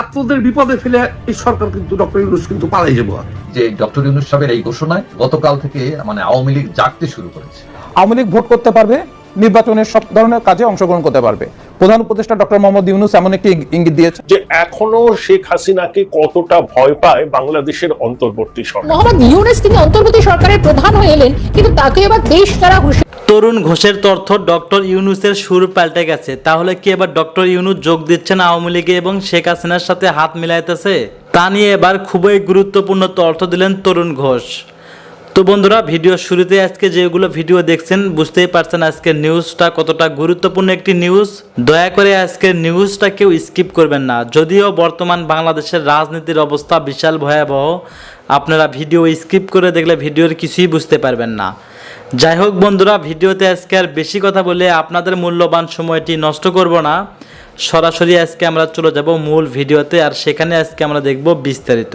ছাত্রদের বিপদে ফেলে এই সরকার কিন্তু ডক্টর ইউনুস কিন্তু পালাই যাব। যে ডক্টর ইউনুস সাহেবের এই ঘোষণায় গতকাল থেকে মানে আওয়ামী লীগ জাগতে শুরু করেছে। আওয়ামী লীগ ভোট করতে পারবে নির্বাচনের সব ধরনের কাজে অংশগ্রহণ করতে পারবে। প্রধান উপদেষ্টা ডক্টর মোহাম্মদ ইউনুস এমন একটি ইঙ্গিত দিয়েছে যে এখনও শেখ হাসিনাকে কতটা ভয় পায় বাংলাদেশের অন্তর্বর্তী সরকার। মোহাম্মদ ইউনুস তিনি অন্তর্বর্তী সরকারের প্রধান হয়ে এলেন কিন্তু তাকে এবার দেশ তারা তরুণ ঘোষের তথ্য ডক্টর ইউনুসের সুর পাল্টে গেছে। তাহলে কি এবার ডক্টর ইউনুস যোগ দিচ্ছেন আওয়ামী লীগে এবং শেখ হাসিনার সাথে হাত মিলাইতেছে? তা নিয়ে এবার খুবই গুরুত্বপূর্ণ তথ্য দিলেন তরুণ ঘোষ। তো বন্ধুরা, ভিডিও শুরুতে আজকে যেগুলো ভিডিও দেখছেন, বুঝতেই পারছেন আজকের নিউজটা কতটা গুরুত্বপূর্ণ একটি নিউজ দয়া করে আজকের নিউজটা কেউ স্কিপ করবেন না। যদিও বর্তমান বাংলাদেশের রাজনীতির অবস্থা বিশাল ভয়াবহ, আপনারা ভিডিও স্কিপ করে দেখলে ভিডিওর কিছুই বুঝতে পারবেন না। যাই হোক বন্ধুরা, ভিডিওতে আজকে আর বেশি কথা বলে আপনাদের মূল্যবান সময়টি নষ্ট করব না। সরাসরি আজকে আমরা চলে যাব মূল ভিডিওতে, আর সেখানে আজকে আমরা দেখব বিস্তারিত।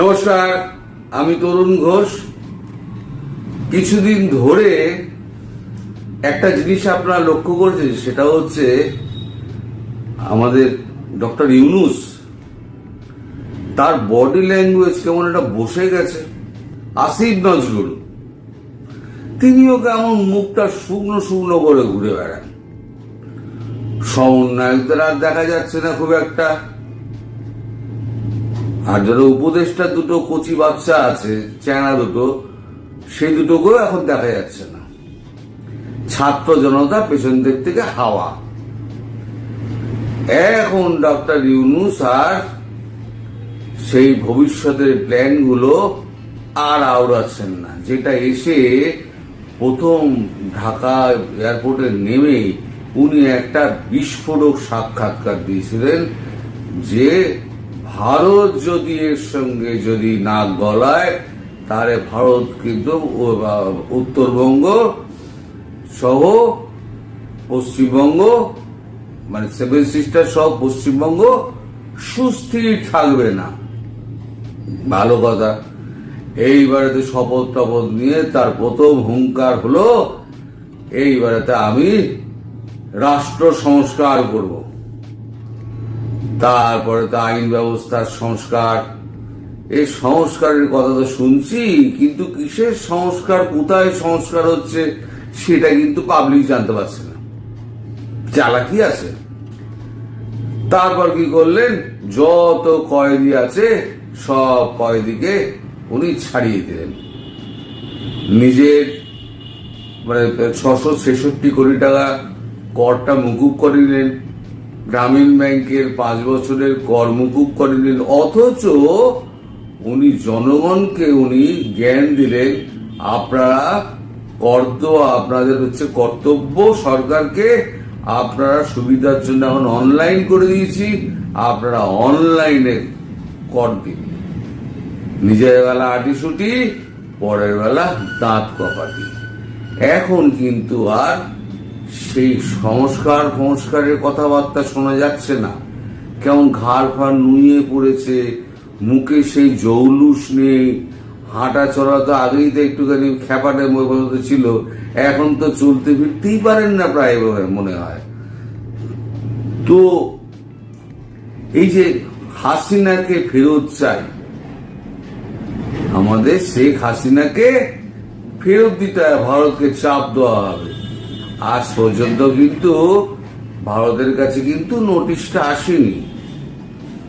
নমস্কার আমি তরুণ ঘোষ। কিছুদিন ধরে একটা জিনিস আপনারা লক্ষ্য করেছেন, সেটা হচ্ছে আমাদের ডক্টর ইউনুস, তার বডি ল্যাঙ্গুয়েজ কেমন একটা বসে গেছে। আসিফ নজরুল, তিনিও কেমন মুখটা শুকনো শুকনো করে ঘুরে বেড়ান। সমন্বয়কদের আর দেখা যাচ্ছে না খুব একটা। আর যারা উপদেষ্টা দুটো কচি বাচ্চা আছে চেনা দুটো, সেই দুটোকেও এখন দেখা যাচ্ছে না। ছাত্র জনতা পেছন দিক থেকে হাওয়া। এখন ডক্টর ইউনুস আর সেই ভবিষ্যতের প্ল্যানগুলো আর আওড়াচ্ছেন না। যেটা এসে প্রথম ঢাকা এয়ারপোর্টে নেমে উনি একটা বিস্ফোরক সাক্ষাৎকার দিয়েছিলেন যে ভারত যদি এর সঙ্গে যদি নাক গলায়, তাহলে ভারত কিন্তু উত্তরবঙ্গ সহ পশ্চিমবঙ্গ মানে সেভেন সিস্টার সহ পশ্চিমবঙ্গ সুস্থির থাকবে না। ভালো কথা। এইবারেতে শপথ টপথ নিয়ে তার প্রথম হুঙ্কার হলো, এইবারেতে আমি রাষ্ট্র সংস্কার করব। তারপরে তো আইন ব্যবস্থার সংস্কার। এই সংস্কারের কথা তো শুনছি, কিন্তু কিসের সংস্কার, কোথায় সংস্কার হচ্ছে, সেটা কিন্তু পাবলিক জানতে পারছে না। চালাকি আছে? তারপর কি করলেন? যত কয়েদি আছে, সব কয়েদিকে উনি ছাড়িয়ে দিলেন। নিজের মানে ছশো ছেষট্টি কোটি টাকা করটা মুকুব করে নিলেন। গ্রামীণ ব্যাংকের পাঁচ বছরের কর মুকুব করে নিলেন অথচ উনি জনগণকে উনি জ্ঞান দিলেন, আপনারা কর্ত আপনাদের হচ্ছে কর্তব্য, সরকারকে আপনারা সুবিধার জন্য এখন অনলাইন করে দিয়েছি, আপনারা অনলাইনে কর দিন। নিজের বেলা আটিসুটি পরের বেলা দাঁত কপাটি। এখন কিন্তু আর সেই সংস্কার সংস্কারের কথাবার্তা শোনা যাচ্ছে না। কেমন ঘাড় ফাড় নুয়ে পড়েছে, মুখে সেই জৌলুস নেই। হাঁটা চলা তো আগেই তো একটুখানি খ্যাপাটে মতো ছিল, এখন তো চলতে ফিরতেই পারেন না প্রায় মনে হয়। তো এই যে হাসিনাকে ফেরত চাই, আমাদের শেখ হাসিনাকে ফেরত দিতে হবে ভারতকে চাপ দেওয়া হবে। আজ পর্যন্ত কিন্তু ভারতের কাছে কিন্তু নোটিশটা আসেনি।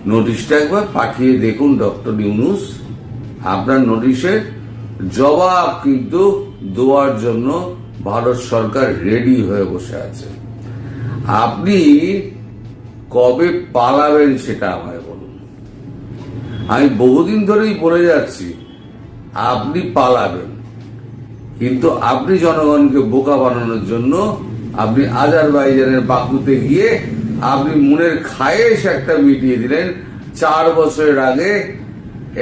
নোটিশটা একবার পাঠিয়ে দেখুন, ডক্টর ইউনুস। আপনার নোটিশের জবাব কিন্তু দেওয়ার জন্য ভারত সরকার রেডি হয়ে বসে আছে। আপনি কবে পালাবেন সেটা আমায় বলুন। আমি বহুদিন ধরেই বলে যাচ্ছি, আপনি পালাবেন। কিন্তু আপনি জনগণকে বোকা বানানোর জন্য আপনি আজারবাইজানের বাকুতে গিয়ে আপনি মনের খায়েশ একটা মিটিয়ে দিলেন, চার বছরের আগে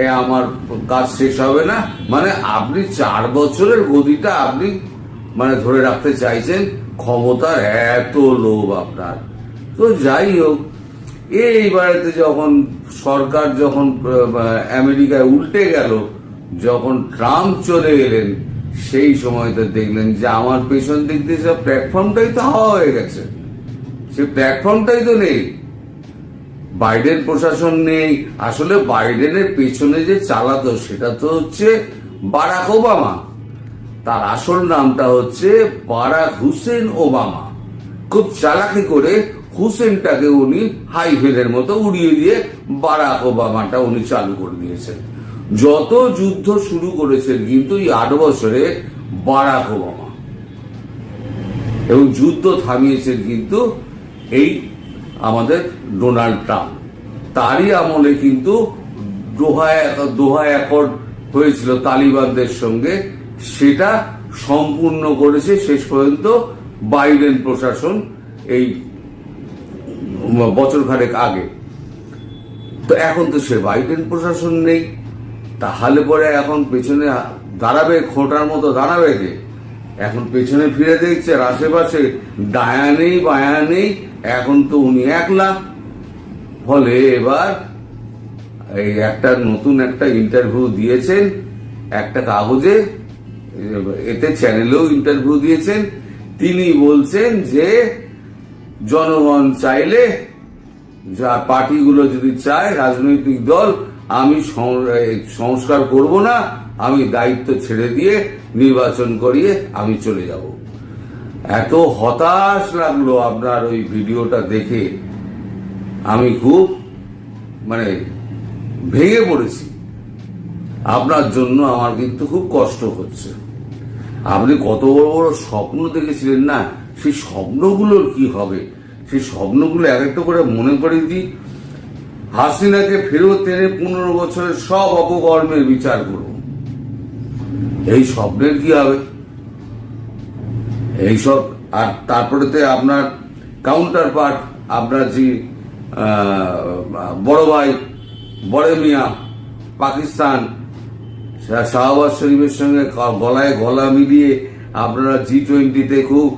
এ আমার কাজ শেষ হবে না। মানে আপনি চার বছরের গদিটা আপনি মানে ধরে রাখতে চাইছেন, ক্ষমতার এত লোভ আপনার। তো যাই হোক, এইবারেতে যখন সরকার যখন আমেরিকায় উল্টে গেল, যখন ট্রাম্প চলে গেলেন সেই সময় তো দেখলেন যে আমার পেছন দিক দিয়ে সব প্ল্যাটফর্মটাই তো হাওয়া হয়ে গেছে। সে প্ল্যাটফর্মটাই তো নেই। বাইডেন প্রশাসন নেই। আসলে বাইডেনের পেছনে যে চালাতো সেটা তো হচ্ছে বারাক ওবামা। তার আসল নামটা হচ্ছে বারাক হুসেন ওবামা। খুব চালাকি করে হুসেনটাকে উনি হাইফেলের মতো উড়িয়ে দিয়ে বারাক ওবামাটা উনি চালু করে দিয়েছেন। যত যুদ্ধ শুরু করেছেন কিন্তু এই আট বছরে বারাক ওবামা। এবং যুদ্ধ থামিয়েছেন কিন্তু এই আমাদের ডোনাল্ড ট্রাম্প। তারই আমলে কিন্তু দোহা দোহা অ্যাকর্ড হয়েছিল তালিবানদের সঙ্গে। সেটা সম্পূর্ণ করেছে শেষ পর্যন্ত বাইডেন প্রশাসন এই বছর খানেক আগে। তো এখন তো সে বাইডেন প্রশাসন নেই। তাহলে পরে এখন পেছনে দাঁড়াবে, খোঁটার মতো দাঁড়াবে যে এখন পেছনে ফিরে দেখছে আশেপাশে দায়া নেই, বায়া নেই, এখন তো উনি একলা। ফলে এবার এই একটা নতুন একটা ইন্টারভিউ দিয়েছেন, একটা কাগজে, এতে চ্যানেলেও ইন্টারভিউ দিয়েছেন। তিনি বলছেন যে, জনগণ চাইলে যা পার্টিগুলো যদি চায়, রাজনৈতিক দল আমি সংস্কার করব না, আমি দায়িত্ব ছেড়ে দিয়ে নির্বাচন করিয়ে আমি চলে যাব। এত হতাশ লাগল আপনার ওই ভিডিওটা দেখে। আমি খুব মানে ভেঙে পড়েছি। আপনার জন্য আমার কিন্তু খুব কষ্ট হচ্ছে। আপনি কত বড় বড় স্বপ্ন দেখেছিলেন না? সেই স্বপ্নগুলোর কি হবে? সেই স্বপ্নগুলো এক একটা করে মনে করে দিই। হাসিনাকে ফেরত এনে পনেরো বছরের সব অপকর্মের বিচার করুন। এই স্বপ্নের কি হবে? এইসব আর তারপরেতে আপনার কাউন্টার পার্ট আপনার যে বড় ভাই, বড় মিয়া, পাকিস্তান শাহবাজ শরীফের সঙ্গে গলায় গলা মিলিয়ে আপনারা জি টোয়েন্টিতে খুব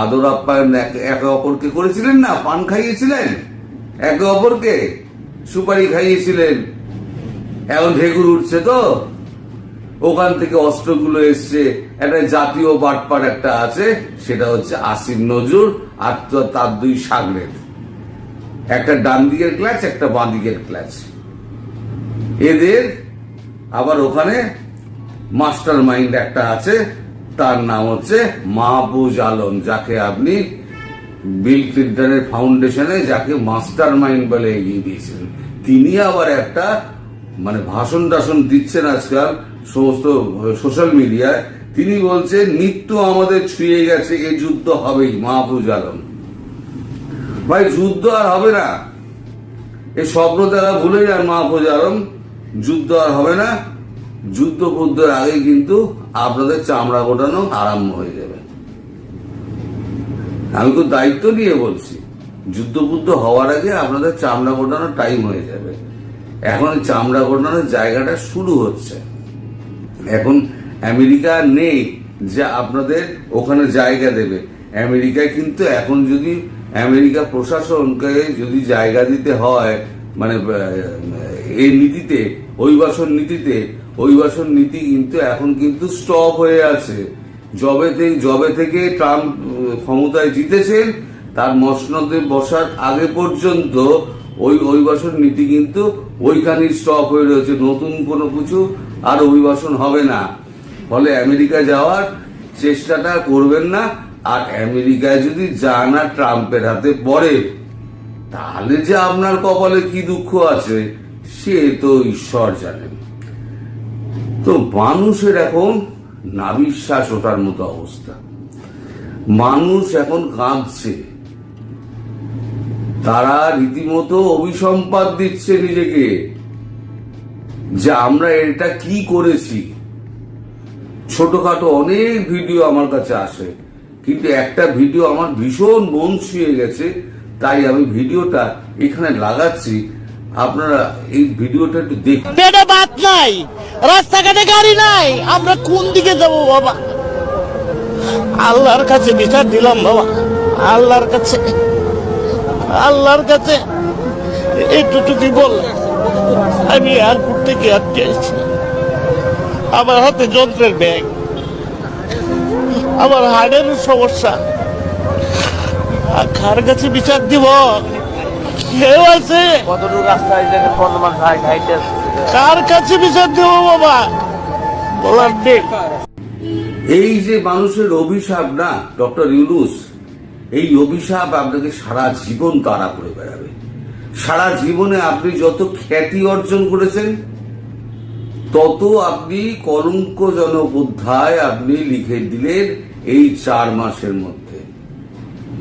আদর আপ্যায়ন একে অপরকে করেছিলেন না? পান খাইয়েছিলেন? একে অপরকে? সুপারি খাইয়েছিলেন। এখন ঢেকুর উঠছে তো। ওখান থেকে অস্ত্রগুলো এসছে। একটা জাতীয় বাটপার একটা আছে, সেটা হচ্ছে আসিম নজরুল আর তার দুই সাগরের। একটা ডান দিকের ক্লাচ, একটা বাঁ দিকের ক্লাচ। এদের আবার ওখানে মাস্টার মাইন্ড একটা আছে, তার নাম হচ্ছে মাহবুজ আলম, যাকে আপনি বিল ক্লিন্টনের ফাউন্ডেশনে যাকে মাস্টার মাইন্ড বলে এগিয়ে দিয়েছিলেন। তিনি আবার একটা মানে ভাষণ টাষণ দিচ্ছেন আজকাল সমস্ত সোশ্যাল মিডিয়ায়। তিনি বলছেন মৃত্যু আমাদের ছুঁয়ে গেছে, এ যুদ্ধ হবেই, মাহফুজ আলম। ভাই, যুদ্ধ আর হবে না। এই স্বপ্ন দেখা ভুলে যান মাহফুজ আলম, যুদ্ধ আর হবে না। যুদ্ধ বুদ্ধের আগে কিন্তু আপনাদের চামড়া গোটানো আরম্ভ হয়ে যাবে। আমি তো দায়িত্ব নিয়ে বলছি যুদ্ধ বুদ্ধ হওয়ার আগে আপনাদের চামড়া গোটানোর টাইম হয়ে যাবে। এখন চামড়া গোটানোর জায়গাটা শুরু হচ্ছে। এখন আমেরিকা নেই যে আপনাদের ওখানে জায়গা দেবে। আমেরিকায় কিন্তু এখন যদি আমেরিকা প্রশাসনকে যদি জায়গা দিতে হয় মানে এই নীতিতে, অভিবাসন নীতিতে, অভিবাসন নীতি কিন্তু এখন কিন্তু স্টপ হয়ে আছে। জবে থেকে জবে থেকে ট্রাম্প ক্ষমতায় জিতেছেন, তার মসনদে বসার আগে পর্যন্ত ওই অভিবাসন নীতি কিন্তু ওইখানেই স্টপ হয়ে রয়েছে। নতুন কোনো কিছু আর অভিবাসন হবে না। ফলে আমেরিকা যাওয়ার চেষ্টাটা করবেন না। আর আমেরিকায় যদি যান ট্রাম্পের হাতে পড়ে, তাহলে যে আপনার কপালে কি দুঃখ আছে, সে তো ঈশ্বর জানেন। তো মানুষের এখন নাবিশ্বাস ওঠার মতো অবস্থা। মানুষ এখন কাঁদছে। তারা রীতিমতো অভিসম্পাদ দিচ্ছে নিজেকে যে আমরা এটা কি করেছি। ছোটখাটো অনেক ভিডিও আমার কাছে আসে, কিন্তু একটা ভিডিও আমার ভীষণ মন ছুঁয়ে গেছে, তাই আমি ভিডিওটা এখানে লাগাচ্ছি। আপনারা এই ভিডিওটা একটু দেখুন। পেটে ভাত নাই। রাস্তাঘাটে গাড়ি নাই। আমরা কোন দিকে যাব বাবা? আল্লাহর কাছে বিচার দিলাম বাবা। আল্লাহর কাছে। আল্লাহর কাছে। একটুটুকু বল। আমি এয়ারপোর্ট থেকে আটকে আছি আমার হাতে যন্ত্রের ব্যাগ। আমার হাড়ের সমস্যা। আর কার কাছে বিচার দিব? কেউ আছে। কার কাছে বিচার দেবো বাবা? বলার নেই। এই যে মানুষের অভিশাপ না ডক্টর ইউনুস এই অভিশাপ আপনাকে সারা জীবন তাড়া করে বেড়াবে। সারা জীবনে আপনি যত খ্যাতি অর্জন করেছেন তত আপনি কলঙ্কজনক অধ্যায় আপনি লিখে দিলেন এই চার মাসের মধ্যে।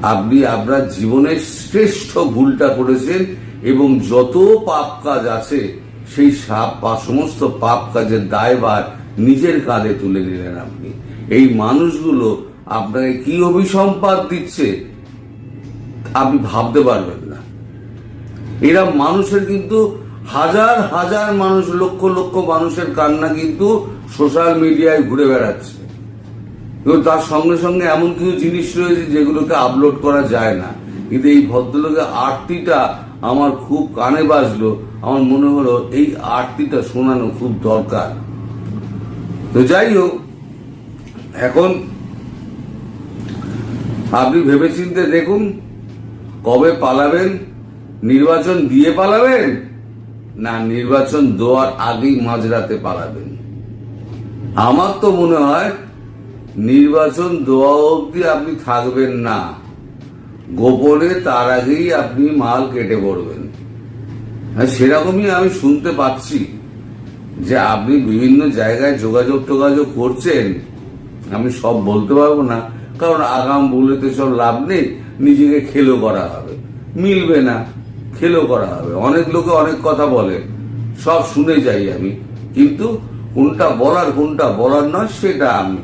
আপনি আপনার জীবনের শ্রেষ্ঠ ভুলটা করেছেন এবং যত পাপ কাজ আছে, সেই সাপ বা সমস্ত পাপ কাজের দায়ভার নিজের কাঁধে তুলে নিলেন আপনি। এই মানুষগুলো আপনাকে কি অভিসম্পাদ দিচ্ছে, আপনি ভাবতে পারবেন না। এরা মানুষের কিন্তু হাজার হাজার মানুষ, লক্ষ লক্ষ মানুষের কান্না কিন্তু সোশ্যাল মিডিয়ায় ঘুরে বেড়াচ্ছে। এবং তার সঙ্গে সঙ্গে এমন কিছু জিনিস রয়েছে যেগুলোকে আপলোড করা যায় না। কিন্তু এই ভদ্রলোকের আরতিটা আমার খুব কানে বাজলো। আমার মনে হলো এই আরতিটা শোনানো খুব দরকার। তো যাই হোক, এখন আপনি ভেবেচিন্তে দেখুন, কবে পালাবেন? নির্বাচন দিয়ে পালাবেন? না, নির্বাচন দেওয়ার আগেই মাঝরাতে পালাবেন? আমার তো মনে হয় নির্বাচন দেওয়া অবধি আপনি থাকবেন না। গোপনে তার আগেই আপনি মাল কেটে পড়বেন। হ্যাঁ সেরকমই আমি শুনতে পাচ্ছি যে আপনি বিভিন্ন জায়গায় যোগাযোগ টোগাযোগ করছেন। আমি সব বলতে পারব না, কারণ আগাম বলেতে সব লাভ নেই, নিজেকে খেলো করা হবে। মিলবে না, খেলো করা হবে। অনেক লোকে অনেক কথা বলে, সব শুনে যাই আমি। কিন্তু কোনটা বলার কোনটা বলার নয়, সেটা আমি।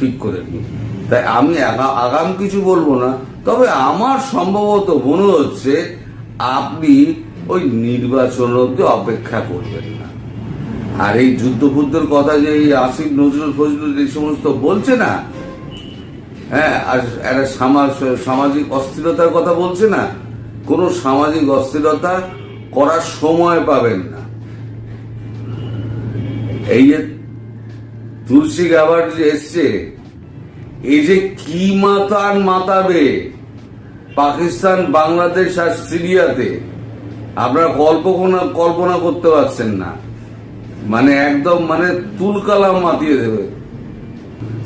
ঠিক করে নিই তাই আমি আগাম কিছু বলব না। তবে আমার সম্ভবত মনে হচ্ছে আপনি ওই নির্বাচন অব্দি অপেক্ষা করবেন না। আর এই যুদ্ধ ফুদ্ধের কথা যে এই আসিফ, নজরুল ফজরুল এই সমস্ত বলছে না হ্যাঁ আর একটা সামা- সামাজিক অস্থিরতার কথা বলছে না, কোন সামাজিক অস্থিরতা করার সময় পাবেন না। এই যে তুলসী গাবার যে এসছে এই যে কি মাতান মাতাবে? পাকিস্তান, বাংলাদেশ আর সিরিয়াতে আপনারা কল্পনা কল্পনা করতে পারছেন না। মানে একদম মানে তুলকালাম মাতিয়ে দেবে।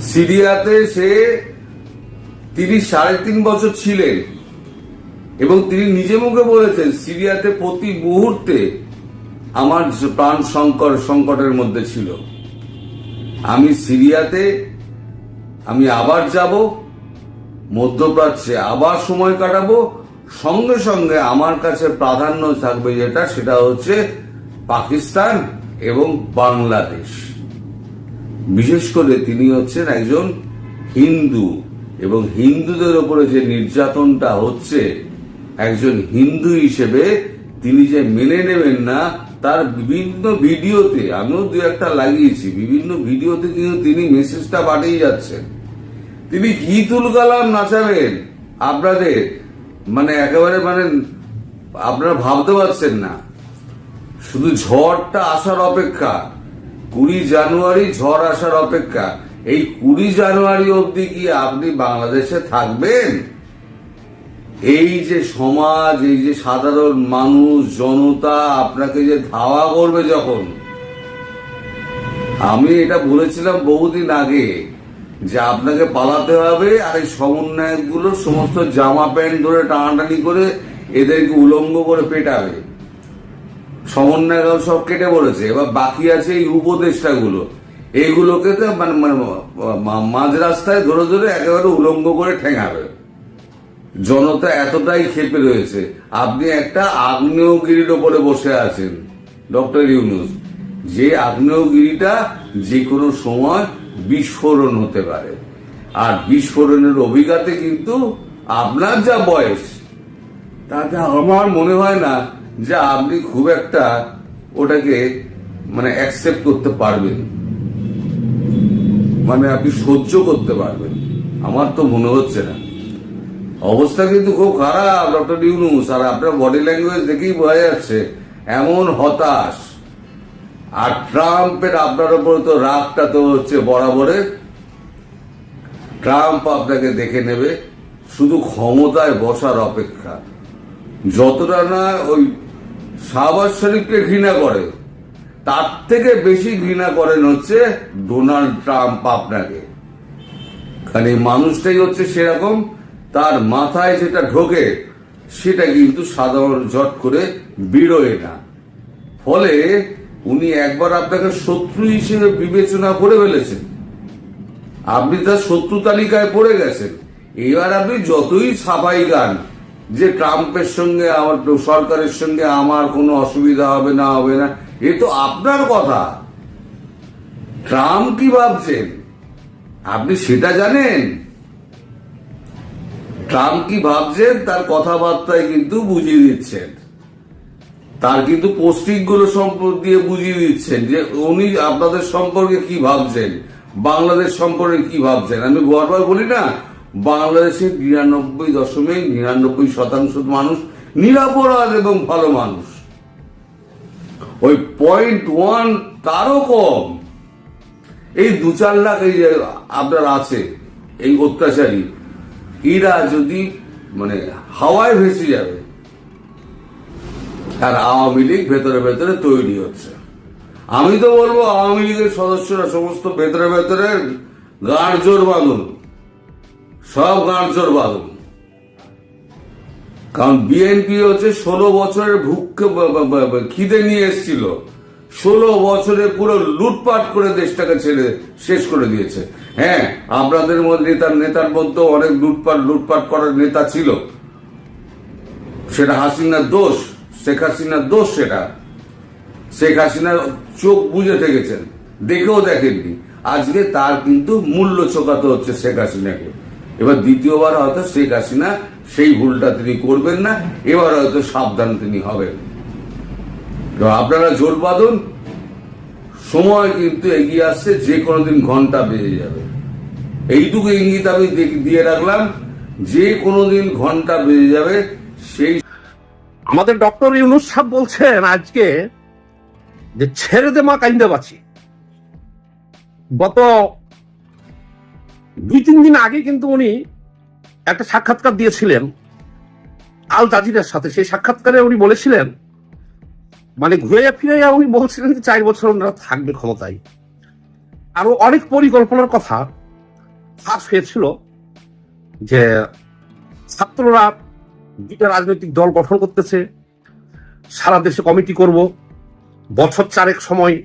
সিরিয়াতে সে তিনি সাড়ে তিন বছর ছিলেন এবং তিনি নিজে মুখে বলেছেন, সিরিয়াতে প্রতি মুহূর্তে আমার প্রাণ সংকট, সংকটের মধ্যে ছিল। আমি সিরিয়াতে, আমি আবার যাব, মধ্যপ্রাচ্যে আবার সময় কাটাবো, সঙ্গে সঙ্গে আমার কাছে প্রাধান্য থাকবে যেটা, সেটা হচ্ছে পাকিস্তান এবং বাংলাদেশ। বিশেষ করে তিনি হচ্ছেন একজন হিন্দু এবং হিন্দুদের ওপরে যে নির্যাতনটা হচ্ছে, একজন হিন্দু হিসেবে তিনি যে মেনে নেবেন না তার বিভিন্ন ভিডিওতে, আমিও দু একটা লাগিয়েছি, বিভিন্ন ভিডিওতে কিন্তু তিনি মেসেজটা পাঠিয়ে যাচ্ছেন। তিনি কি তুলকালাম নাচাবেন আপনাদের মানে একেবারে মানে আপনারা ভাবতে পারছেন না। শুধু ঝড়টা আসার অপেক্ষা, কুড়ি জানুয়ারি ঝড় আসার অপেক্ষা, এই কুড়ি জানুয়ারি অবধি কি আপনি বাংলাদেশে থাকবেন? এই যে সমাজ, এই যে সাধারণ মানুষ, জনতা আপনাকে যে ধাওয়া করবে যখন, আমি এটা বলেছিলাম বহুদিন আগে যে আপনাকে পালাতে হবে আর এই সমন্বয়কগুলো সমস্ত জামা প্যান্ট ধরে টানাটানি করে এদেরকে উলঙ্গ করে পেটাবে। সমন্বয় সব কেটে পড়েছে এবার বাকি আছে এই উপদেষ্টাগুলো। এইগুলোকে তো মানে মানে মাঝ রাস্তায় ধরে ধরে একেবারে উলঙ্গ করে ঠেঙাবে। জনতা এতটাই ক্ষেপে রয়েছে। আপনি একটা আগ্নেয়গিরির ওপরে বসে আছেন, ডক্টর ইউনুস। যে আগ্নেয়গিরিটা যে কোনো সময় বিস্ফোরণ হতে পারে। আর বিস্ফোরণের অভিজ্ঞতা কিন্তু আপনার যা বয়স, তাতে আমার মনে হয় না যে আপনি খুব একটা ওটাকে মানে অ্যাকসেপ্ট করতে পারবেন। মানে আপনি সহ্য করতে পারবেন। আমার তো মনে হচ্ছে না। অবস্থা কিন্তু খুব খারাপ, ডক্টর ইউনুস। আর আপনার বডি ল্যাঙ্গুয়েজ দেখেই বোঝা যাচ্ছে, এমন হতাশ। আর ট্রাম্পের আপনার উপর তো রাগটা তো হচ্ছে বরাবরের। ট্রাম্প আপনাকে দেখে নেবে, শুধু ক্ষমতায় বসার অপেক্ষা। যতটা না ওই শাহবাজ শরীফকে ঘৃণা করে, তার থেকে বেশি ঘৃণা করেন হচ্ছে ডোনাল্ড ট্রাম্প আপনাকে। কারণ এই মানুষটাই হচ্ছে সেরকম তার মাথায় যেটা ঢোকে, সেটা কিন্তু সাধারণ জট করে বেরোয় না। ফলে উনি একবার আপনাকে শত্রু হিসেবে বিবেচনা করে ফেলেছেন। আপনি তার শত্রু তালিকায় পড়ে গেছেন। এবার আপনি যতই সাফাই গান, যে ট্রাম্পের সঙ্গে আমার, সরকারের সঙ্গে আমার কোনো অসুবিধা হবে না হবে না, এ তো আপনার কথা। ট্রাম্প কি ভাবছেন? আপনি সেটা জানেন? ট্রাম্প কি ভাবছেন? তার কথাবার্তায় কিন্তু বুঝিয়ে দিচ্ছেন। তার কিন্তু পোস্টিংগুলো সম্পর্ক দিয়ে বুঝিয়ে দিচ্ছেন যে উনি আপনাদের সম্পর্কে কি ভাবছেন? বাংলাদেশ সম্পর্কে কি ভাবছেন? আমি বারবার বলি না বাংলাদেশের নিরানব্বই দশমিক নিরানব্বই শতাংশ মানুষ নিরাপরাধ এবং ভালো মানুষ। ওই পয়েন্ট ওয়ান তারও কম। এই দু চার লাখ এই আপনার আছে, এই অত্যাচারী এরা যদি মানে হাওয়ায় ভেসে যাবে আর আওয়ামী লীগ ভেতরে ভেতরে তৈরি হচ্ছে। আমি তো বলব, আওয়ামী লীগের সদস্যরা সমস্ত ভেতরে ভেতরে গাঁড় জোর বাঁধুন। সব গাঁড় জোর বাঁধুন। কারণ বিএনপি হচ্ছে ষোলো বছরের ভুককে খিদে নিয়ে এসেছিল। ষোলো বছরে পুরো লুটপাট করে দেশটাকে ছেড়ে শেষ করে দিয়েছে। হ্যাঁ আপনাদের মধ্যে নেতার নেতার মধ্যে অনেক লুটপাট লুটপাট করার নেতা ছিল। সেটা হাসিনার দোষ, শেখ হাসিনার দোষ সেটা। শেখ হাসিনার চোখ বুঝে থেকেছেন, দেখেও দেখেননি। আজকে তার কিন্তু মূল্য চোকাতে হচ্ছে শেখ হাসিনাকে। এবার দ্বিতীয়বার হয়তো শেখ হাসিনা সেই ভুলটা তিনি করবেন না, এবার হয়তো সাবধান তিনি হবেন। আপনারা জোর বাঁধুন, সময় কিন্তু এগিয়ে আসছে, যে কোনো দিন ঘণ্টা বেজে যাবে। এইটুকু ইঙ্গিত আমি দিয়ে রাখলাম, যে কোনো দিন ঘণ্টা বেজে যাবে, সেই আমাদের ডক্টর ইউনুস সাহেব বলছেন আজকে যে ছেড়ে দে মা কাইন্দে বাঁচি গত দুই তিন দিন আগে কিন্তু উনি একটা সাক্ষাৎকার দিয়েছিলেন, আল জাজিরের সাথে। সেই সাক্ষাৎকারে উনি বলেছিলেন মানে ঘুরে ফিরে উনি বলছিলেন যে চার বছর ওনারা থাকবে ক্ষমতায়। আরও অনেক পরিকল্পনার কথা ফাঁস হয়েছিল যে ছাত্ররা দুটা রাজনৈতিক দল গঠন করতেছে, সারা দেশে কমিটি করব, বছর চারেক সময়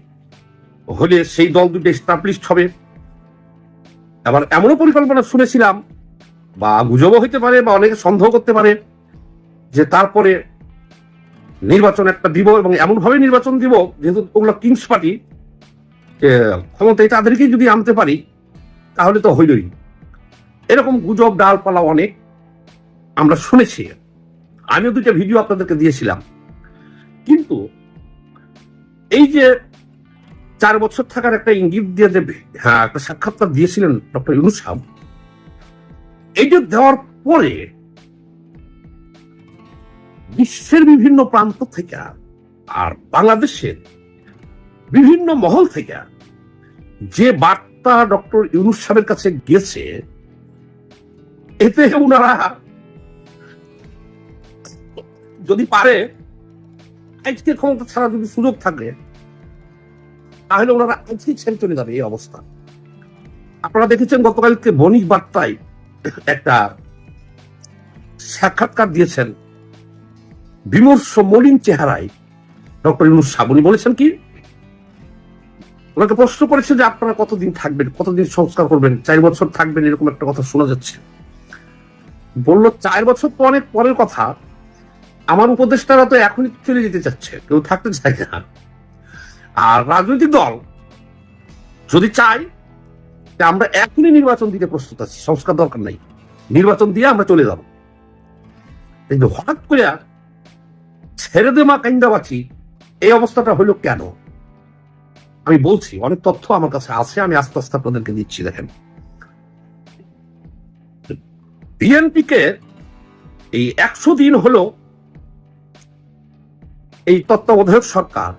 হলে সেই দল দুটো এস্টাবলিশড হবে। আবার এমনও পরিকল্পনা শুনেছিলাম বা গুজবও হইতে পারে বা অনেকে সন্দেহ করতে পারে যে তারপরে নির্বাচন একটা দিব এবং এমন ভাবে নির্বাচন দিব, যেহেতু ওগুলো কিংস পার্টি ক্ষমতায় তাদেরকেই যদি আনতে পারি, তাহলে তো হইলই। এরকম গুজব, ডালপালা অনেক, আমরা শুনেছি। আমিও দুইটা ভিডিও আপনাদেরকে দিয়েছিলাম। কিন্তু এই যে চার বছর থাকার একটা ইঙ্গিত দিয়ে যে হ্যাঁ একটা সাক্ষাৎকার দিয়েছিলেন ডক্টর ইউনুস সাহেব, এইটা দেওয়ার পরে বিশ্বের বিভিন্ন প্রান্ত থেকে আর বাংলাদেশের বিভিন্ন মহল থেকে যে বার্তা ডক্টর ইউনুস সাহেবের কাছে গেছে, এতে ওনারা যদি পারে আজকে ক্ষমতা ছাড়া যদি সুযোগ থাকে, তাহলে ওনারা আজকে ছেড়ে চলে যাবে এই অবস্থা। আপনারা দেখেছেন গতকালকে বণিক বার্তায় একটা সাক্ষাৎকার দিয়েছেন বিমর্ষ মলিন চেহারায় ডক্টর ইউনুস সাহেব উনি বলেছেন কি? ওনাকে প্রশ্ন করেছে যে আপনারা কতদিন থাকবেন, কতদিন সংস্কার করবেন, চার বছর থাকবেন এরকম একটা কথা শোনা যাচ্ছে। বলল, চার বছর তো অনেক পরের কথা। আমার উপদেষ্টারা তো এখনই চলে যেতে চাচ্ছে, কেউ থাকতে চায় না। আর রাজনৈতিক দল যদি চাই আমরা এখনই নির্বাচন দিতে প্রস্তুত আছি, সংস্কার দরকার নাই। নির্বাচন দিয়ে আমরা চলে যাব। কিন্তু হঠাৎ করে ছেড়ে দে মা কাইন্দা বাঁচি এই অবস্থাটা হলো কেন? আমি বলছি, অনেক তথ্য আমার কাছে আছে, আমি আস্তে আস্তে আপনাদেরকে দিচ্ছি, দেখেন। বিএনপি কে এই একশো দিন হলো এই তত্ত্বাবধায়ক সরকার।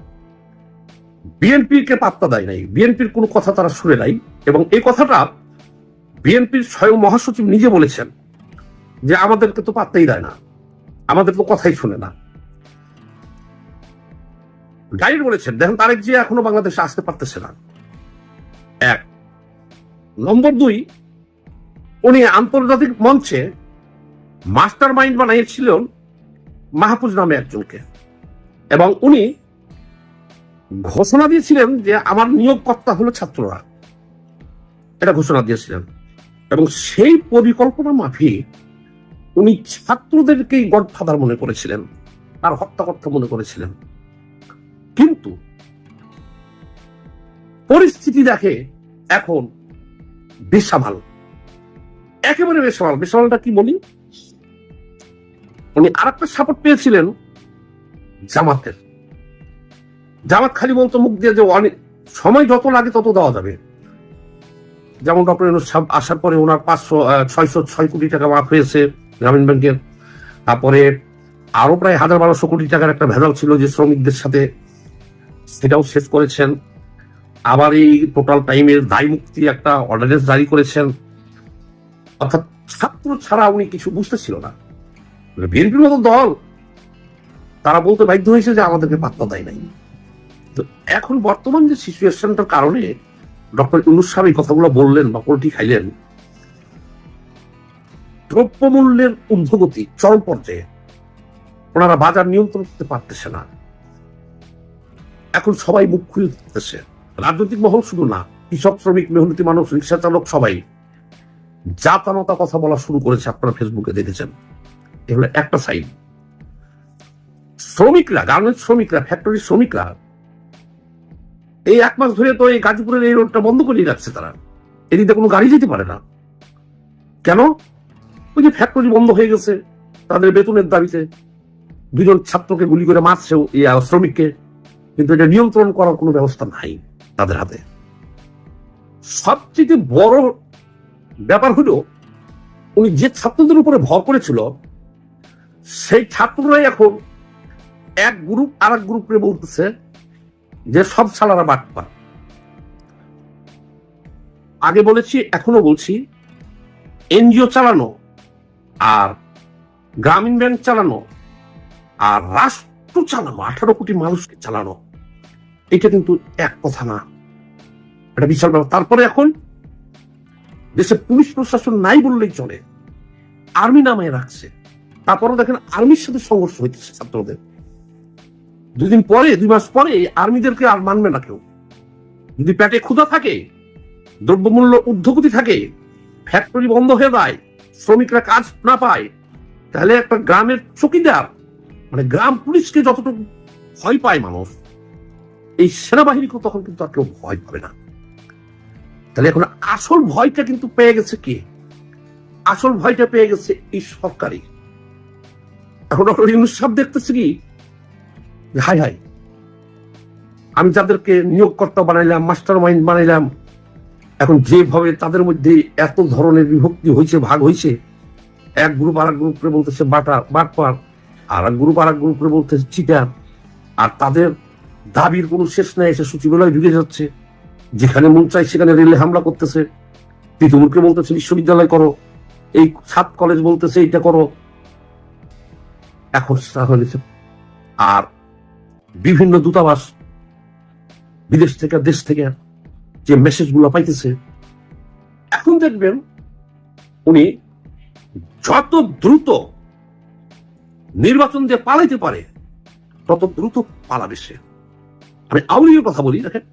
বিএনপির কে পাত্তা দেয় নাই। বিএনপির কোনো কথা তারা শুনে নাই। এবং এই কথাটা বিএনপির স্বয়ং মহাসচিব নিজে বলেছেন যে আমাদেরকে তো পাত্তাই দেয় না। আমাদের তো কথাই শুনে না। ডাইরেক্ট বলেছেন, দেখেন তারেক জিয়া এখনও বাংলাদেশে আসতে পারতেছে না। এক। নম্বর দুই, উনি আন্তর্জাতিক মঞ্চে মাস্টার মাইন্ড বানিয়েছিলেন মাহফুজ নামে একজনকে। এবং উনি ঘোষণা দিয়েছিলেন যে আমার নিয়োগকর্তা হলো ছাত্ররা। এটা ঘোষণা দিয়েছিলেন। এবং সেই পরিকল্পনা মাফিক উনি ছাত্রদেরকেই গডফাদার মনে করেছিলেন, তার হত্যাকর্তা মনে করেছিলেন। কিন্তু পরিস্থিতি দেখে এখন বেসামাল। একেবারে বেসামাল। বেসামালটা কি বলি উনি আর একটা সাপোর্ট পেয়েছিলেন জামাতের। জামাত খালি বলতো মুখ দিয়ে যে অনেক সময় যত লাগে তত দেওয়া যাবে। যেমন ডক্টর আসার পরে ওনার পাঁচশো ছয়শো ছয় কোটি টাকা মাফ হয়েছে গ্রামীণ ব্যাংকের। তারপরে আরও প্রায় হাজার বারোশো কোটি টাকার একটা ভেজাল ছিল যে শ্রমিকদের সাথে সেটাও শেষ করেছেন। আবার এই টোটাল টাইমের দায় মুক্তি একটা অর্ডিন্যান্স জারি করেছেন। অর্থাৎ ছাত্র ছাড়া উনি কিছু বুঝতেছিল না। বিএনপির মতো দল, তারা বলতে বাধ্য হয়েছে যে আমাদেরকে পাত্তা দেয় নাই। তো এখন বর্তমান যে সিচুয়েশনটার কারণে ডক্টর ইউনুস সাহেব এই কথাগুলো বললেন বা পোলট্রি খাইলেন। দ্রব্যমূল্যের ঊর্ধ্বগতি চরম পর্যায়ে। ওনারা বাজার নিয়ন্ত্রণ করতে পারতেছে না। এখন সবাই মুখ খুলে রাজনৈতিক মহল শুধু না, কৃষক, শ্রমিক, মেহনতি মানুষ রিক্সা চালক সবাই জাতানতা কথা বলা শুরু করেছে আপনারা ফেসবুকে দেখেছেন। এগুলো একটা সাইড শ্রমিকরা গার্মেন্টস শ্রমিকরা ফ্যাক্টরির শ্রমিকরা, এই এক মাস ধরে তো এই গাজীপুরের এই রোডটা বন্ধ করে রাখছে তারা। এদিকে কোনো গাড়ি যেতে পারে না। কেন? ওই যে ফ্যাক্টরি বন্ধ হয়ে গেছে, তাদের বেতনের দাবিতে দুজন ছাত্রকে গুলি করে মারছে এই শ্রমিককে। কিন্তু এটা নিয়ন্ত্রণ করার কোনো ব্যবস্থা নাই তাদের হাতে। সবচেয়ে বড় ব্যাপার হলো, উনি যে ছাত্রদের উপরে ভর করেছিল, সেই ছাত্ররাই এখন এক গ্রুপ আর এক গ্রুপে বলতেছে যে সব ছাড়ারা বাটপা আগে বলেছি, এখনও বলছি, এনজিও চালানো আর গ্রামীণ ব্যাংক চালানো আর রাষ্ট্র চালানো, আঠারো কোটি মানুষকে চালানো এটা কিন্তু এক কথা না। এটা বিশাল ব্যাপার। তারপরে এখন দেশে পুলিশ প্রশাসন নাই বললেই চলে। আর্মি নামায় রাখছে। তারপরে দেখেন আর্মির সাথে সংঘর্ষ হইতেছে ছাত্রদের। দুদিন পরে, দুই মাস পরে আর্মিদেরকে আর মানবে না কেউ। যদি পেটে ক্ষুধা থাকে, দ্রব্যমূল্য ঊর্ধ্বগতি থাকে, ফ্যাক্টরি বন্ধ হয়ে যায়, শ্রমিকরা কাজ না পায়, তাহলে একটা গ্রামের চকিদার মানে গ্রাম পুলিশকে যতটুকু ভয় পায় মানুষ এই সেনাবাহিনীকে তখন কিন্তু আর কেউ ভয় পাবে না। তাহলে এখন আসল ভয়টা কিন্তু পেয়ে গেছে কে? আসল ভয়টা পেয়ে গেছে এই সরকারি এখন ইউনুস দেখতেছে কি? হাই হাই, আমি যাদেরকে নিয়োগকর্তা বানাইলাম মাস্টার মাইন্ড বানাইলাম, এখন যেভাবে তাদের মধ্যে এত ধরনের বিভক্তি হয়েছে ভাগ হয়েছে এক গ্রুপ আর এক গ্রুপে বলতেছে বাটা, বাটপার আর এক গ্রুপ আর এক গ্রুপে বলতেছে চিটার আর তাদের দাবির কোনো শেষ নাই, এসে সচিবালয় ঢুকে যাচ্ছে। যেখানে মন চাই সেখানে রেলে হামলা করতেছে। তৃণমূলকে বলতেছে, বিশ্ববিদ্যালয় করো। এই সাত কলেজ বলতেছে, এইটা করো। এখন তাহলে আর বিভিন্ন দূতাবাস বিদেশ থেকে, দেশ থেকে যে মেসেজগুলো পাইতেছে, এখন দেখবেন উনি যত দ্রুত নির্বাচন দিয়ে পালাইতে পারে, তত দ্রুত পালাবে সে। আমি আওয়ামী লীগের কথা বলি, দেখেন।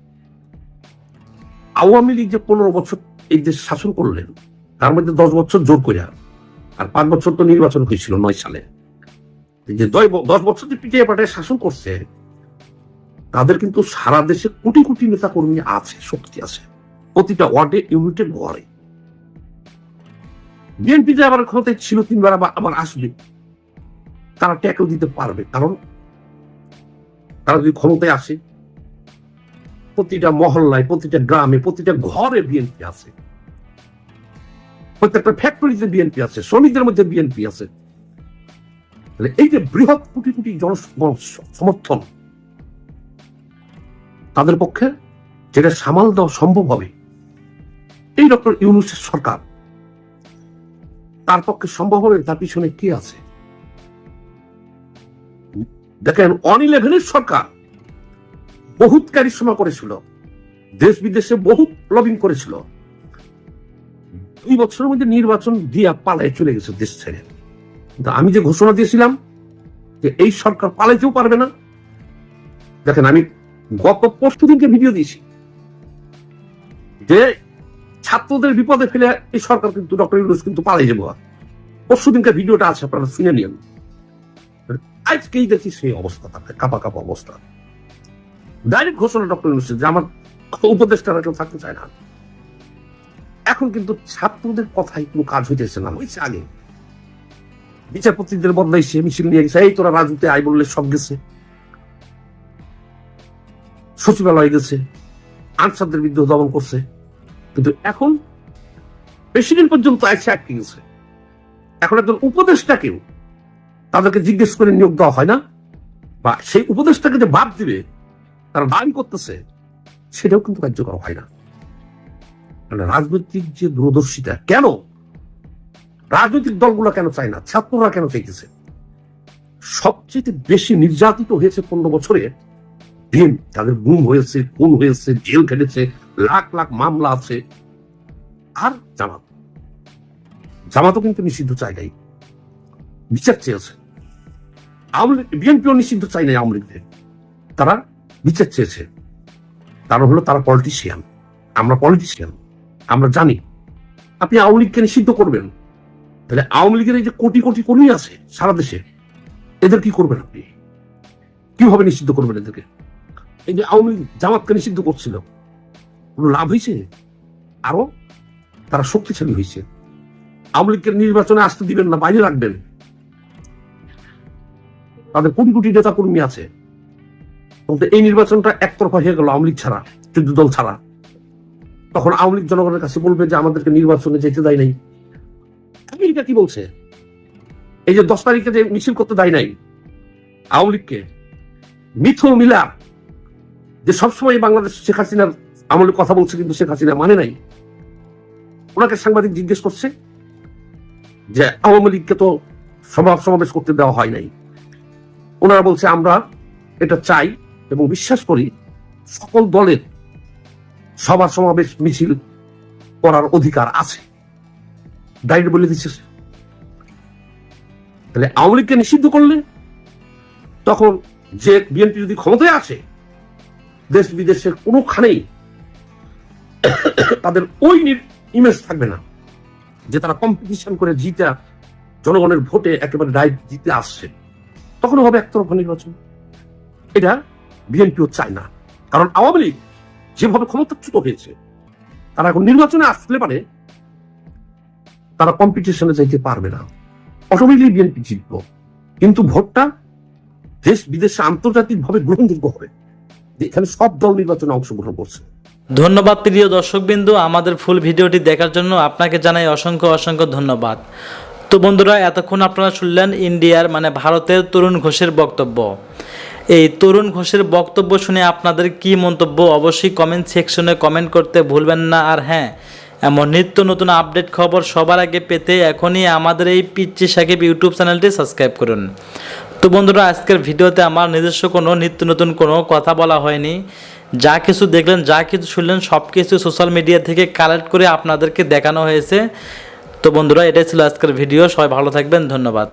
আওয়ামী লীগ যে পনেরো বছর এই দেশ শাসন করলেন, তার মধ্যে দশ বছর জোর করে আর পাঁচ বছর তো নির্বাচন হয়েছিল নয় সালে। যে দশ বছর যে পিটিয়ে পাঠায় শাসন করছে, তাদের কিন্তু সারা দেশে কোটি কোটি নেতা কর্মী আছে, শক্তি আছে। প্রতিটা ওয়ার্ডে ইউনিটের ঘরে। বিএনপিতে আবার ক্ষমতায় ছিল তিনবার, আবার আবার আসবে। তারা ট্যাকেও দিতে পারবে, কারণ তারা যদি ক্ষমতায় আসে প্রতিটা মহল্লায়, প্রতিটা গ্রামে, প্রতিটা ঘরে বিএনপি আছে। প্রত্যেকটা ফ্যাক্টরিতে বিএনপি আছে, শ্রমিকদের মধ্যে বিএনপি আছে। তাহলে এই যে বৃহৎ কোটি কোটি জন সমর্থন, তাদের পক্ষে যেটা সামাল দেওয়া সম্ভব হবে, এই ডক্টর ইউনুসের সরকার, তার পক্ষে সম্ভব হবে, তার পিছনে কি আছে? দেখেন অন ইলেভেনের সরকার বহুত কারিশ্মা করেছিল। দেশ বিদেশে বহুত লবিং করেছিল। দুই বছরের মধ্যে নির্বাচন দিয়া পালায় চলে গেছে দেশ ছেড়ে। কিন্তু আমি যে ঘোষণা দিয়েছিলাম যে এই সরকার পালাইতেও পারবে না, দেখেন আমি গত পরশু দিনকে ভিডিও দিয়েছি যে ছাত্রদের বিপদে ফেলে এই সরকার কিন্তু ডক্টর ইউনুস কিন্তু পালাই যাব। পরশু দিনকে ভিডিওটা আছে, আপনারা শুনে নিন আজকেই দেখি সেই অবস্থা থাকে কাপা কাপা অবস্থা। ডাইরেক্ট ঘোষণা ডক্টর ইউনুসের যে আমার উপদেষ্টারা কেউ থাকতে চায় না। এখন কিন্তু ছাত্রদের কথাই কোনো কাজ হইতেছে না হয়েছে আগে। বিচারপতিদের বদলাইছে মিছিল নিয়ে গেছে, এই তোরা রাজনীতি আই বললে সব গেছে। সচিবালয় গেছে, আনসারদের বিদ্রোহ দমন করছে। কিন্তু এখন বেশি দিন পর্যন্ত আছে আটকে গেছে। এখন একজন উপদেষ্টাকেও তাদেরকে জিজ্ঞেস করে নিয়োগ দেওয়া হয় না, বা সেই উপদেষ্টাকে যে ভাব দিবে তারা দাবি করতেছে সেটাও কিন্তু কার্যকর হয় না। মানে রাজনৈতিক যে দূরদর্শিতা কেন? রাজনৈতিক দলগুলো কেন চায় না? ছাত্ররা কেন চাইতেছে? সবচেয়ে বেশি নির্যাতিত হয়েছে পনেরো বছরে দিন তাদের গুম হয়েছে খুন হয়েছে জেল কেটেছে লাখ লাখ মামলা আছে। আর জামাত? জামাতও কিন্তু নিষিদ্ধ চাই নাই। বিচার চেয়েছে। আওয়ামী বিএনপিও নিষিদ্ধ চাই নাই আওয়ামী লীগদের তারা বিচার চেয়েছে। কারণ হলো তারা পলিটিশিয়ান আমরা পলিটিশিয়ান আমরা জানি। আপনি আওয়ামী লীগকে নিষিদ্ধ করবেন। তাহলে আওয়ামী লীগের এই যে কোটি কোটি কর্মী আছে সারা দেশে, এদের কি করবেন আপনি? কীভাবে নিষিদ্ধ করবেন এদেরকে? এই যে আওয়ামী লীগ জামাতকে নিষিদ্ধ করছিল। কোনো লাভ হয়েছে? আরও? তারা শক্তিশালী হয়েছে। আওয়ামী লীগকে নির্বাচনে আসতে দিবেন না, বাইরে রাখবেন। তাদের কোটি কোটি নেতা কর্মী আছে। এই নির্বাচনটা একতরফা হয়ে গেল আওয়ামী লীগ ছাড়া, যুদ্ধ দল ছাড়া। তখন আওয়ামী লীগ জনগণের কাছে বলবে যে আমাদেরকে নির্বাচনে যেতে দেয় নাই। আমেরিকা কি বলছে? এই যে দশ তারিখে যে মিছিল করতে দেয় নাই আওয়ামী লীগকে, মিথুন মিলা যে সবসময় বাংলাদেশ শেখ হাসিনার আমলে কথা বলছে কিন্তু শেখ হাসিনা মানে নাই। ওনাকে সাংবাদিক জিজ্ঞেস করছে যে আওয়ামী লীগকে তো সভা সমাবেশ করতে দেওয়া হয় নাই। ওনারা বলছে, আমরা এটা চাই এবং বিশ্বাস করি সকল দলের সভা সমাবেশ মিছিল করার অধিকার আছে। ডাইরেক্ট বলে দিচ্ছে তাহলে আওয়ামী লীগকে নিষিদ্ধ করলে তখন যে বিএনপি যদি ক্ষমতায় আসে, দেশ বিদেশের কোনোখানেই তাদের ওই ইমেজ থাকবে না যে তারা কম্পিটিশন করে জিতা জনগণের ভোটে একেবারে ডাইরেক্ট জিতে আসছে। তখন হবে একতরফা নির্বাচন। এটা বিএনপিও চায় না। কারণ আওয়ামী লীগ যেভাবে ক্ষমতাচ্যুত হয়েছে, তারা এখন নির্বাচনে আসলে পারে তারা কম্পিটিশনে যাইতে পারবে না। অটোমেটিকলি বিএনপি জিতব। কিন্তু ভোটটা দেশ বিদেশে আন্তর্জাতিক ভাবে গ্রহণযোগ্য হবে। এখানে সব দল নির্বাচনে অংশগ্রহণ করছে। ধন্যবাদ প্রিয় দর্শকবিন্দু। আমাদের ফুল ভিডিওটি দেখার জন্য আপনাকে জানাই অসংখ্য অসংখ্য ধন্যবাদ। তো বন্ধুরা, এতক্ষণ আপনারা শুনলেন ইন্ডিয়ার মানে ভারতের তরুণ ঘোষের বক্তব্য। এই তরুণ ঘোষের বক্তব্য শুনে আপনাদের কি মন্তব্য অবশ্যই কমেন্ট সেকশনে কমেন্ট করতে ভুলবেন না। আর হ্যাঁ এমন নিত্য নতুন আপডেট খবর সবার আগে পেতে এখনই আমাদের এই পিচ্ছি সাকিব ইউটিউব চ্যানেলটি সাবস্ক্রাইব করুন। তো বন্ধুরা, আজকের ভিডিওতে আমার নিজস্ব কোনো নিত্য নতুন কোনো কথা বলা হয়নি। যা কিছু দেখলেন, যা কিছু শুনলেন সব কিছু সোশ্যাল মিডিয়া থেকে কালেক্ট করে আপনাদেরকে দেখানো হয়েছে। তো বন্ধুরা, এটাই ছিল আজকের ভিডিও সবাই ভালো থাকবেন। ধন্যবাদ।